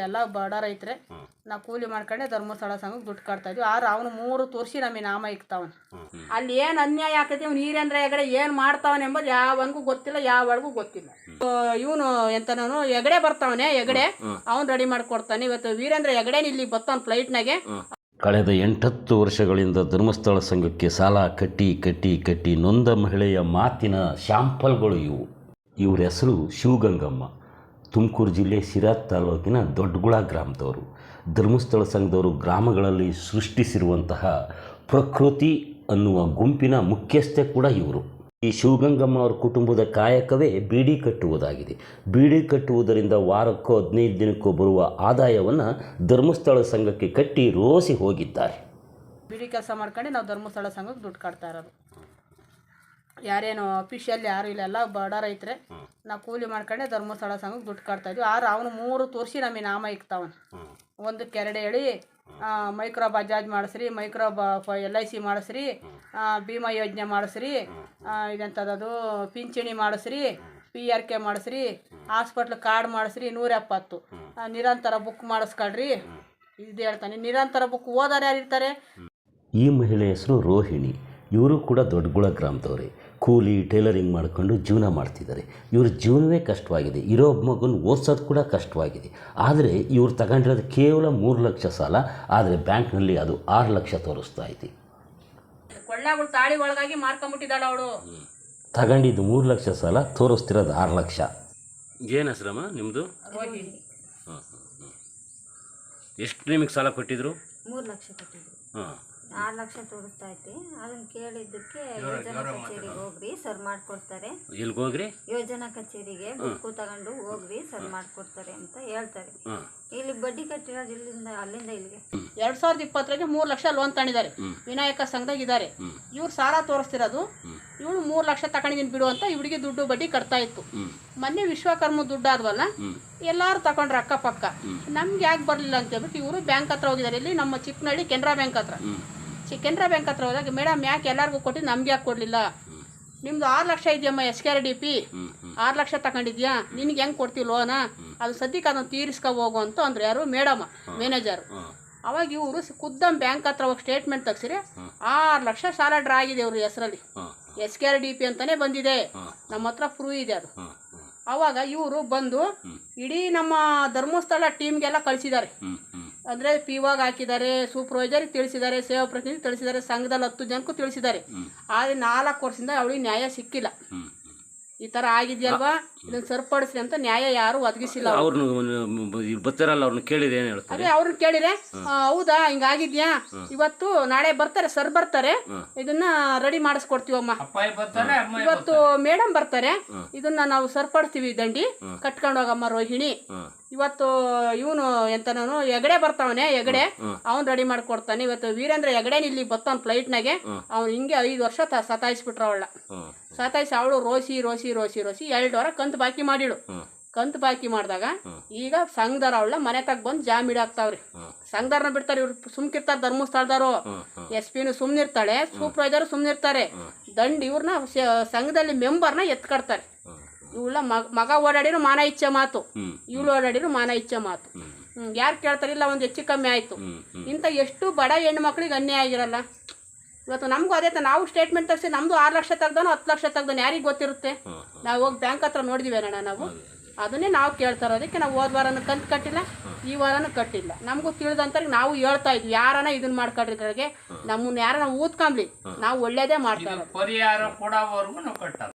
ಇಲ್ಲೆಲ್ಲ ಬಡ ರೈತರೆ. ನಾವು ಕೂಲಿ ಮಾಡ್ಕೊಂಡೆ ಧರ್ಮಸ್ಥಳ ಸಂಘಕ್ಕೆ ದುಡ್ಡು ಕಟ್ತಾ ಇದ್ವಿ. ಆದ್ರೆ ಅವನು ಮೂರು ತೋರಿಸಿ ನಮಗೆ ನಾಮ ಇಕ್ತಾವನ್. ಅಲ್ಲಿ ಏನು ಅನ್ಯಾಯ ಆಕೈತಿ ಅವ್ನು ನೀರೇಂದ್ರ ಹೆಗಡೆ ಏನು ಮಾಡ್ತಾವನ್ ಎಂಬುದು ಯಾವನ್ಗೂ ಗೊತ್ತಿಲ್ಲ ಯಾವಳಿಗೂ ಗೊತ್ತಿಲ್ಲ. ಇವನು ಎಂತನೂ ಹೆಗಡೆ ಬರ್ತಾವನೆ ಹೆಗಡೆ. ಅವ್ನು ರೆಡಿ ಮಾಡ್ಕೊಡ್ತಾನೆ. ಇವತ್ತು ವೀರೇಂದ್ರ ಹೆಗಡೆ ಇಲ್ಲಿ ಬರ್ತಾವನ್ ಫ್ಲೈಟ್ನಾಗೆ. ಕಳೆದ ಎಂಟತ್ತು ವರ್ಷಗಳಿಂದ ಧರ್ಮಸ್ಥಳ ಸಂಘಕ್ಕೆ ಸಾಲ ಕಟ್ಟಿ ಕಟ್ಟಿ ಕಟ್ಟಿ ನೊಂದ ಮಹಿಳೆಯ ಮಾತಿನ ಶಾಂಪಲ್ಗಳು ಇವು. ಇವ್ರ ಹೆಸರು ಶಿವಗಂಗಮ್ಮ. ತುಮಕೂರು ಜಿಲ್ಲೆ ಸಿರಾ ತಾಲೂಕಿನ ದೊಡ್ಡಗುಳ ಗ್ರಾಮದವರು. ಧರ್ಮಸ್ಥಳ ಸಂಘದವರು ಗ್ರಾಮಗಳಲ್ಲಿ ಸೃಷ್ಟಿಸಿರುವಂತಹ ಪ್ರಕೃತಿ ಅನ್ನುವ ಗುಂಪಿನ ಮುಖ್ಯಸ್ಥೆ ಕೂಡ ಇವರು. ಈ ಶಿವಗಂಗಮ್ಮ ಅವರ ಕುಟುಂಬದ ಕಾಯಕವೇ ಬೀಡಿ ಕಟ್ಟುವುದಾಗಿದೆ. ಬೀಡಿ ಕಟ್ಟುವುದರಿಂದ ವಾರಕ್ಕೋ ಹದಿನೈದು ದಿನಕ್ಕೋ ಬರುವ ಆದಾಯವನ್ನು ಧರ್ಮಸ್ಥಳ ಸಂಘಕ್ಕೆ ಕಟ್ಟಿ ರೋಸಿ ಹೋಗಿದ್ದಾರೆ. ಬೀಡಿ ಕೆಲಸ ಮಾಡ್ಕೊಂಡು ನಾವು ಧರ್ಮಸ್ಥಳ ಸಂಘಕ್ಕೆ ದುಡ್ಡು ಕಟ್ತಾ ಇರೋದು. ಯಾರೇನು ಅಫಿಷಿಯಲ್ ಯಾರು ಇಲ್ಲ ಎಲ್ಲ ಬಡ ರೈತರೆ. ನಾವು ಕೂಲಿ ಮಾಡ್ಕೊಂಡೆ ಧರ್ಮಸ್ಥಳ ಸಂಘಕ್ಕೆ ದುಡ್ಡು ಕಟ್ತಾ ಇದ್ವಿ ಆದ್ರೆ ಅವನು ಮೂರು ತೋರಿಸಿ ನಮಗೆ ನಾಮ ಇಕ್ತಾವನು. ಒಂದು ಕೆರಡೆ ಹೇಳಿ ಮೈಕ್ರೋ ಬಜಾಜ್ ಮಾಡಿಸ್ರಿ ಮೈಕ್ರೋ ಬ ಎಲ್ ಐ ಸಿ ಮಾಡಿಸ್ರಿ ಭೀಮಾ ಯೋಜನೆ ಮಾಡಿಸ್ರಿ ಇದಂಥದ್ದು ಇದೆಂಥದ್ದು ಪಿಂಚಣಿ ಮಾಡಿಸ್ರಿ ಪಿ ಆರ್ ಕೆ ಮಾಡಿಸ್ರಿ ಹಾಸ್ಪಿಟ್ಲ್ ಕಾರ್ಡ್ ಮಾಡಿಸ್ರಿ ನೂರ ಎಪ್ಪತ್ತು ನಿರಂತರ ಬುಕ್ ಮಾಡಿಸ್ಕೊಳ್ರಿ. ಇದು ಹೇಳ್ತಾನೆ ನಿರಂತರ ಬುಕ್ ಓದಾರ ಯಾರು ಇರ್ತಾರೆ ಈ ಮಹಿಳೆ ಹೆಸರು ರೋಹಿಣಿ. ಇವರು ಕೂಡ ದೊಡ್ಡಗುಳ ಗ್ರಾಮದವ್ರೆ. ಕೂಲಿ ಟೈಲರಿಂಗ್ ಮಾಡಿಕೊಂಡು ಜೀವನ ಮಾಡ್ತಿದ್ದಾರೆ. ಇವ್ರ ಜೀವನವೇ ಕಷ್ಟವಾಗಿದೆ. ಇರೋ ಮಗನ ಓದಿಸೋದು ಕೂಡ ಕಷ್ಟವಾಗಿದೆ. ಆದರೆ ಇವ್ರು ತಗೊಂಡಿರೋದು ಕೇವಲ ಮೂರು ಲಕ್ಷ ಸಾಲ ಆದರೆ ಬ್ಯಾಂಕ್ನಲ್ಲಿ ಅದು ಆರು ಲಕ್ಷ ತೋರಿಸ್ತಾ ಐತಿ. ಕೊಳ್ಳಗಳು ತಾಳಿ ಒಳಗಾಗಿ ಮಾರ್ಕೊಂಬಿಟ್ಟಿದ್ದಾಳೆ ಅವಳು. ತಗೊಂಡಿದ್ದು ಮೂರು ಲಕ್ಷ ಸಾಲ ತೋರಿಸ್ತಿರೋದು ಆರು ಲಕ್ಷ. ಏನು ಹೆಸರಮ್ಮ ನಿಮ್ಮದು ಎಷ್ಟು ನಿಮಗೆ ಸಾಲ ಕೊಟ್ಟಿದ್ರು? ಮೂರು ಲಕ್ಷ ಕೊಟ್ಟಿದ್ರು. ಹಾಂ ಆರು ಲಕ್ಷ ತೋರಿಸ್ತಾ ಐತಿ ಅದನ್ನ ಕೇಳಿದ್ದಕ್ಕೆ ಯೋಜನಾ ಕಚೇರಿಗೆ ಹೋಗ್ರಿ ಸರ್ ಮಾಡ್ಕೊಡ್ತಾರೆ. ಎಲ್ಲಿಗೆ ಹೋಗ್ರಿ? ಯೋಜನಾ ಕಚೇರಿಗೆ ಬುಕ್ಕು ತಗೊಂಡು ಹೋಗ್ರಿ ಸರ್ ಮಾಡ್ಕೊಡ್ತಾರೆ ಅಂತ ಹೇಳ್ತಾರೆ. ಇಲ್ಲಿ ಬಡ್ಡಿ ಕಟ್ಟಿರೋದು ಇಲ್ಲಿಂದ ಅಲ್ಲಿಂದ ಇಲ್ಲಿಗೆ. ಎರಡ್ ಸಾವಿರದ ಇಪ್ಪತ್ತರಾಗೆ ಮೂರ್ ಲಕ್ಷ ಲೋನ್ ತಗೊಂಡಿದ್ದಾರೆ. ವಿನಾಯಕ ಸಂಘದಾಗ ಇದಾರೆ. ಇವ್ರು ಸಾಲ ತೋರಿಸ್ತಿರೋದು ಇವಳು ಮೂರ್ ಲಕ್ಷ ತಗೊಂಡಿದ್ದೀನಿ ಬಿಡು ಅಂತ ಇವಳಿಗೆ ದುಡ್ಡು ಬಡ್ಡಿ ಕಟ್ತಾ ಇತ್ತು. ಮೊನ್ನೆ ವಿಶ್ವಕರ್ಮ ದುಡ್ಡು ಆದ್ವಲ್ಲ ಎಲ್ಲಾರು ತಗೊಂಡ್ರು ಅಕ್ಕಪಕ್ಕ. ನಮ್ಗೆ ಯಾಕೆ ಬರಲಿಲ್ಲ ಅಂತ ಹೇಳ್ಬಿಟ್ಟು ಇವರು ಬ್ಯಾಂಕ್ ಹತ್ರ ಹೋಗಿದ್ದಾರೆ. ಇಲ್ಲಿ ನಮ್ಮ ಚಿಕ್ಕನಹಳ್ಳಿ ಕೆನರಾ ಬ್ಯಾಂಕ್ ಹತ್ರ. ಚಿ ಕೆನರಾ ಬ್ಯಾಂಕ್ ಹತ್ರ ಹೋದಾಗ, ಮೇಡಮ್, ಯಾಕೆ ಎಲ್ಲರಿಗೂ ಕೊಟ್ಟು ನಮ್ಗೆ ಯಾಕೆ ಕೊಡಲಿಲ್ಲ? ನಿಮ್ದು ಆರು lakh ಇದೆಯಮ್ಮ S K R D P ಆರು ಲಕ್ಷ ತಗೊಂಡಿದ್ಯಾ? ನಿನಗೆ ಹೆಂಗೆ ಕೊಡ್ತೀವಿ ಲೋನ ಅದು ಸದ್ಯಕ್ಕೆ ಅದನ್ನು ತೀರಿಸ್ಕೊ ಹೋಗು ಅಂತ ಅಂದ್ರೆ ಯಾರು? Madam, manager. ಅವಾಗ ಇವರು ಖುದ್ದಂ ಬ್ಯಾಂಕ್ ಹತ್ರ ಹೋಗಿ ಸ್ಟೇಟ್ಮೆಂಟ್ ತೆಗ್ಸಿರಿ, ಆರು ಲಕ್ಷ ಸಾಲ ಡ್ರಾ ಆಗಿದೆ ಇವ್ರ ಹೆಸರಲ್ಲಿ. S K R D P ಅಂತಾನೆ ಬಂದಿದೆ. ನಮ್ಮ ಹತ್ರ ಪ್ರೂವ್ ಇದೆ ಅದು. ಅವಾಗ ಇವರು ಬಂದು, ಇಡೀ ನಮ್ಮ ಧರ್ಮಸ್ಥಳ ಟೀಮ್ಗೆಲ್ಲ ಕಳಿಸಿದ್ದಾರೆ. ಅಂದರೆ ಪಿ ಒಗ್ ಹಾಕಿದ್ದಾರೆ ಸೂಪರ್ವೈಸರ್ ತಿಳಿಸಿದ್ದಾರೆ ಸೇವಾ ಪ್ರತಿನಿಧಿ ತಿಳಿಸಿದ್ದಾರೆ ಸಂಘದಲ್ಲಿ ಹತ್ತು ಜನಕ್ಕೂ ತಿಳಿಸಿದ್ದಾರೆ. ಆದ್ರೆ ನಾಲ್ಕು ವರ್ಷದಿಂದ ಅವಳಿಗೆ ನ್ಯಾಯ ಸಿಕ್ಕಿಲ್ಲ. ಈ ತರ ಆಗಿದೆಯಲ್ವಾ? ಇದನ್ನು ಸರಿಪಡಿಸ್ರಿ ಅಂತ ನ್ಯಾಯ ಯಾರು ಒದಗಿಸಿಲ್ಲ ಅವ್ರು. ಅವ್ರನ್ನ ಬರ್ತಾರಲ್ಲ ಅವ್ರನ್ನ ಕೇಳಿದ್ರೆ ಏನು ಹೇಳ್ತಾರೆ? ಅದೇ ಅವ್ರನ್ನ ಕೇಳಿದ್ರೆ ಹೌದಾ ಹಿಂಗಾಗಿದ್ಯಾ ಇವತ್ತು ನಾಳೆ ಬರ್ತಾರೆ ಸರ್ ಬರ್ತಾರೆ. ಇದನ್ನ ರೆಡಿ ಮಾಡಿಸ್ಕೊಡ್ತೀವಮ್ಮ. ಇವತ್ತು ಮೇಡಮ್ ಬರ್ತಾರೆ. ಇದನ್ನ ನಾವು ಸರಿಪಡಿಸ್ತೀವಿ ದಂಡಿ. ಕಟ್ಕೊಂಡು ಹೋಗಮ್ಮ ರೋಹಿಣಿ. ಇವತ್ತು ಇವನು ಎಂತನೂ ಹೆಗಡೆ ಬರ್ತಾವನೆ ಹೆಗಡೆ. ಅವ್ನು ರೆಡಿ ಮಾಡ್ಕೊಡ್ತಾನೆ. ಇವತ್ತು ವೀರೇಂದ್ರ ಎಗಡೆ ಇಲ್ಲಿ ಬರ್ತಾನ ಫ್ಲೈಟ್ನಾಗೆ. ಅವ್ನು ಹಿಂಗೆ ಐದು ವರ್ಷ ಸತಾಯಿಸ್ಬಿಟ್ರ ಅವಳ ಸತಾಯಿಸಿ ಅವಳು ರೋಸಿ ರೋಸಿ ರೋಸಿ ರೋಸಿ ಎರಡು ವಾರ ಕಂತು ಬಾಕಿ ಮಾಡಿಳು ಕಂತು ಬಾಕಿ ಮಾಡಿದಾಗ ಈಗ ಸಂಘದವ್ರ ಅವಳ ಮನೆ ತಗ ಬಂದು ಜಾಮ್ ಇಡಾಕ್ತಾವ್ರಿ ಸಂಘದರ್ನ ಬಿಡ್ತಾರೆ ಇವ್ರು ಸುಮ್ಕಿರ್ತಾರೆ ಧರ್ಮಸ್ಥಳದಾರು ಎಸ್ ಪಿನು ಸುಮ್ನಿರ್ತಾಳೆ ಸೂಪರ್ವೈಸರ್ ಸುಮ್ನಿರ್ತಾರೆ ದಂಡ್ ಇವ್ರನ್ನ ಸಂಘದಲ್ಲಿ ಮೆಂಬರ್ನ ಎತ್ಕಡ್ತಾರೆ. ಇವಳ ಮಗ ಓಡಾಡಿರೋ ಮಾನ ಇಚ್ಛೆ ಮಾತು. ಇವಳು ಓಡಾಡಿರೋ ಮಾನ ಇಚ್ಛೆ ಮಾತು. ಯಾರು ಕೇಳ್ತಾರಿಲ್ಲ ಒಂದು ಹೆಚ್ಚು ಕಮ್ಮಿ ಆಯಿತು. ಇಂಥ ಎಷ್ಟು ಬಡ ಹೆಣ್ಣು ಮಕ್ಳಿಗೆ ಅನ್ಯಾಯ ಆಗಿರಲ್ಲ. ಇವತ್ತು ನಮಗೂ ಅದೇ ನಾವು ಸ್ಟೇಟ್ಮೆಂಟ್ ತರಿಸಿ ನಮ್ಮದು ಆರು ಲಕ್ಷ ತೆಗ್ದನು ಹತ್ತು ಲಕ್ಷ ತೆಗ್ದನು ಯಾರಿಗೆ ಗೊತ್ತಿರುತ್ತೆ? ನಾವು ಹೋಗಿ ಬ್ಯಾಂಕ್ ಹತ್ರ ನೋಡಿದ್ವಿ ಅಣ್ಣ ನಾವು. ಅದನ್ನೇ ನಾವು ಕೇಳ್ತಾ ಇರೋದಕ್ಕೆ ನಾವು ಹೋದ ವಾರನೂ ಕಂತು ಕಟ್ಟಿಲ್ಲ ಈ ವಾರನೂ ಕಟ್ಟಿಲ್ಲ. ನಮಗೂ ತಿಳಿದಂತ ನಾವು ಹೇಳ್ತಾ ಇದ್ವಿ ಯಾರನ ಇದನ್ನ ಮಾಡ್ಕೊಡ್ರಿ ನಮ್ಮನ್ನ ಯಾರನ್ನ ಊದ್ಕೊಂಬ್ಲಿ ನಾವು ಒಳ್ಳೇದೇ ಮಾಡ್ತಾರೆ ಪರಿಹಾರ ಕೊಡೋವರೆಗೂ ನಾವು ಕಟ್ಟಲ್ಲ.